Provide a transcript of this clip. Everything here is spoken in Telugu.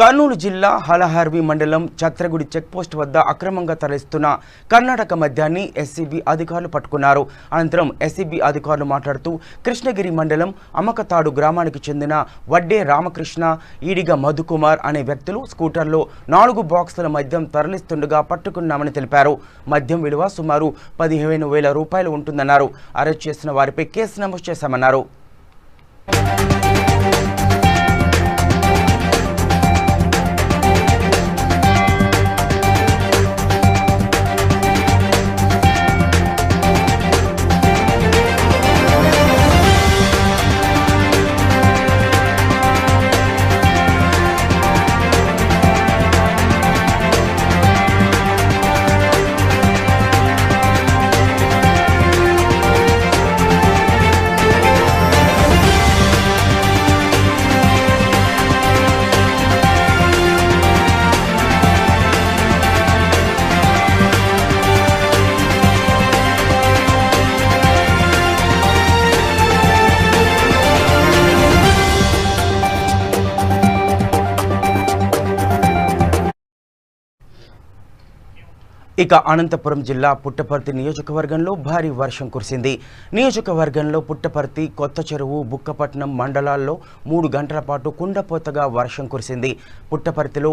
కర్నూలు జిల్లా హలహర్వి మండలం చత్రగుడి చెక్పోస్ట్ వద్ద అక్రమంగా తరలిస్తున్న కర్ణాటక మద్యాన్ని ఎస్సీబీ అధికారులు పట్టుకున్నారు. అనంతరం ఎస్సీబీ అధికారులు మాట్లాడుతూ కృష్ణగిరి మండలం అమకతాడు గ్రామానికి చెందిన వడ్డే రామకృష్ణ ఈడిగ మధుకుమార్ అనే వ్యక్తులు స్కూటర్లో నాలుగు బాక్సుల మద్యం తరలిస్తుండగా పట్టుకున్నామని తెలిపారు. మద్యం విలువ సుమారు పదిహేను వేల రూపాయలు ఉంటుందన్నారు. అరెస్ట్ చేసిన వారిపై కేసు నమోదు చేశామన్నారు. ఇక అనంతపురం జిల్లా పుట్టపర్తి నియోజకవర్గంలో భారీ వర్షం కురిసింది. నియోజకవర్గంలో పుట్టపర్తి కొత్త చెరువు బుక్కపట్నం మండలాల్లో మూడు గంటల పాటు కుండపోతగా వర్షం కురిసింది. పుట్టపర్తిలో